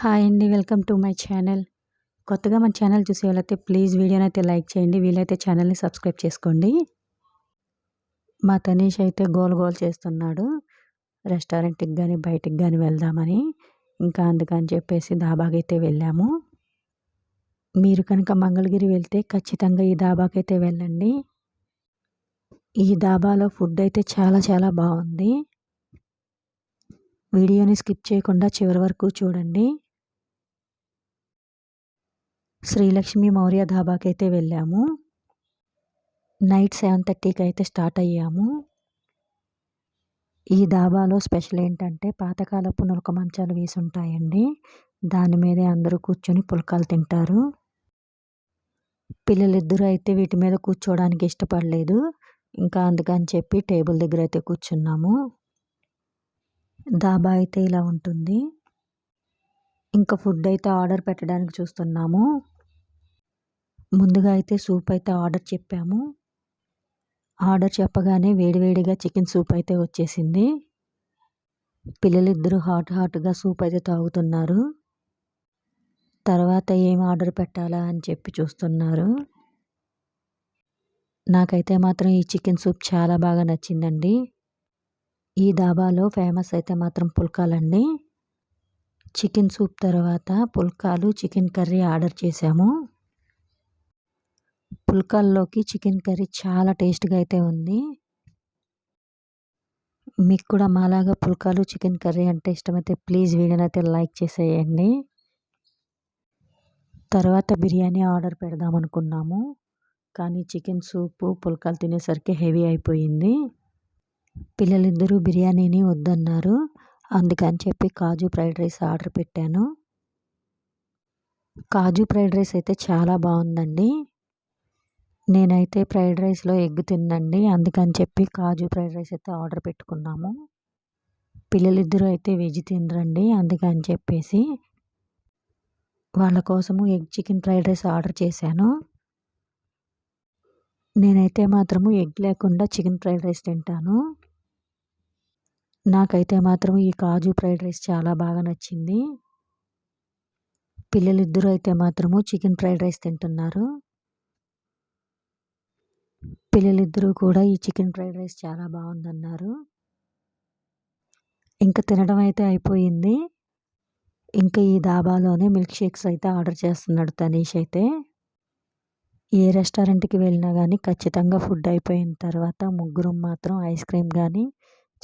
Hi అండి welcome to my channel. కొత్తగా మన ఛానల్ చూసే వాళ్ళైతే ప్లీజ్ వీడియోని అయితే లైక్ చేయండి వీలైతే ఛానల్ని సబ్స్క్రైబ్ చేసుకోండి. మా తనీష్ అయితే గోల్ గోల్ చేస్తున్నాడు. రెస్టారెంట్కి కానీ బయటికి కానీ వెళ్దామని. ఇంకా అందుకని చెప్పేసి దాబాకైతే అయితే వెళ్ళాము. మీరు కనుక మంగళగిరి వెళ్తే ఖచ్చితంగా ఈ దాబాకైతే అయితే వెళ్ళండి. ఈ దాబాలో ఫుడ్ అయితే చాలా చాలా బాగుంది. వీడియోని స్కిప్ చేయకుండా చివరి వరకు చూడండి. శ్రీలక్ష్మి మౌర్య ధాబాకి అయితే వెళ్ళాము. నైట్ సెవెన్ థర్టీకి అయితే స్టార్ట్ అయ్యాము. ఈ ధాబాలో స్పెషల్ ఏంటంటే పాతకాలపు నులక మంచాలు వేసి ఉంటాయండి దాని మీదే అందరూ కూర్చొని పులకాలు తింటారు. పిల్లలిద్దరూ అయితే వీటి మీద కూర్చోవడానికి ఇష్టపడలేదు. ఇంకా అందుకని చెప్పి టేబుల్ దగ్గర అయితే కూర్చున్నాము. దాబా అయితే ఇలా ఉంటుంది. ఇంకా ఫుడ్ అయితే ఆర్డర్ పెట్టడానికి చూస్తున్నాము. ముందుగా అయితే సూప్ అయితే ఆర్డర్ చెప్పాము. ఆర్డర్ చెప్పగానే వేడివేడిగా చికెన్ సూప్ అయితే వచ్చేసింది. పిల్లలిద్దరూ హాట్ హాట్గా సూప్ అయితే తాగుతున్నారు. తర్వాత ఏం ఆర్డర్ పెట్టాలా అని చెప్పి చూస్తున్నారు. నాకైతే మాత్రం ఈ చికెన్ సూప్ చాలా బాగా నచ్చిందండి. ఈ డాబాలో ఫేమస్ అయితే మాత్రం పుల్కాలండి. చికెన్ సూప్ తర్వాత పుల్కాలు చికెన్ కర్రీ ఆర్డర్ చేశాము. పుల్కాల్లోకి చికెన్ కర్రీ చాలా టేస్ట్గా అయితే ఉంది. మీకు కూడా మాలాగా పుల్కాలు చికెన్ కర్రీ అంటే ఇష్టమైతే ప్లీజ్ వీడియోని అయితే లైక్ చేసేయండి. తర్వాత బిర్యానీ ఆర్డర్ పెడదాం అనుకున్నాము కానీ చికెన్ సూపు పుల్కాలు తినేసరికి హెవీ అయిపోయింది. పిల్లలిద్దరూ బిర్యానీని వద్దన్నారు. అందుకని చెప్పి కాజు ఫ్రైడ్ రైస్ ఆర్డర్ పెట్టాను. కాజు ఫ్రైడ్ రైస్ అయితే చాలా బాగుందండి. నేనైతే ఫ్రైడ్ రైస్లో ఎగ్ తిన్నండి. అందుకని చెప్పి కాజు ఫ్రైడ్ రైస్ అయితే ఆర్డర్ పెట్టుకున్నాము. పిల్లలిద్దరూ అయితే వెజ్ తినరండి. అందుకని చెప్పేసి వాళ్ళ కోసము egg chicken fried rice order చేశాను. నేనైతే మాత్రము ఎగ్ లేకుండా చికెన్ ఫ్రైడ్ రైస్ తింటాను. నాకైతే మాత్రం ఈ కాజు ఫ్రైడ్ రైస్ చాలా బాగా నచ్చింది. పిల్లలిద్దరూ అయితే మాత్రము చికెన్ ఫ్రైడ్ రైస్ తింటున్నారు. పిల్లలిద్దరూ కూడా ఈ చికెన్ ఫ్రైడ్ రైస్ చాలా బాగుందన్నారు. ఇంకా తినడం అయితే అయిపోయింది. ఇంకా ఈ దాబాలోనే మిల్క్ షేక్స్ అయితే ఆర్డర్ చేస్తున్నాడు తనీష్ అయితే. ఏ రెస్టారెంట్కి వెళ్ళినా కానీ ఖచ్చితంగా ఫుడ్ అయిపోయిన తర్వాత ముగ్గురు మాత్రం ఐస్ క్రీమ్ కానీ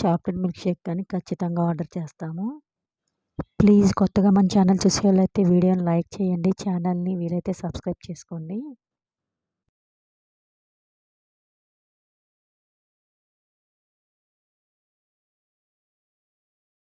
చాక్లెట్ మిల్క్ షేక్ కానీ ఖచ్చితంగా ఆర్డర్ చేస్తాము. ప్లీజ్ కొత్తగా మన ఛానల్ చూసే వాళ్ళైతే వీడియోని లైక్ చేయండి. ఛానల్ని వీలైతే సబ్స్క్రైబ్ చేసుకోండి.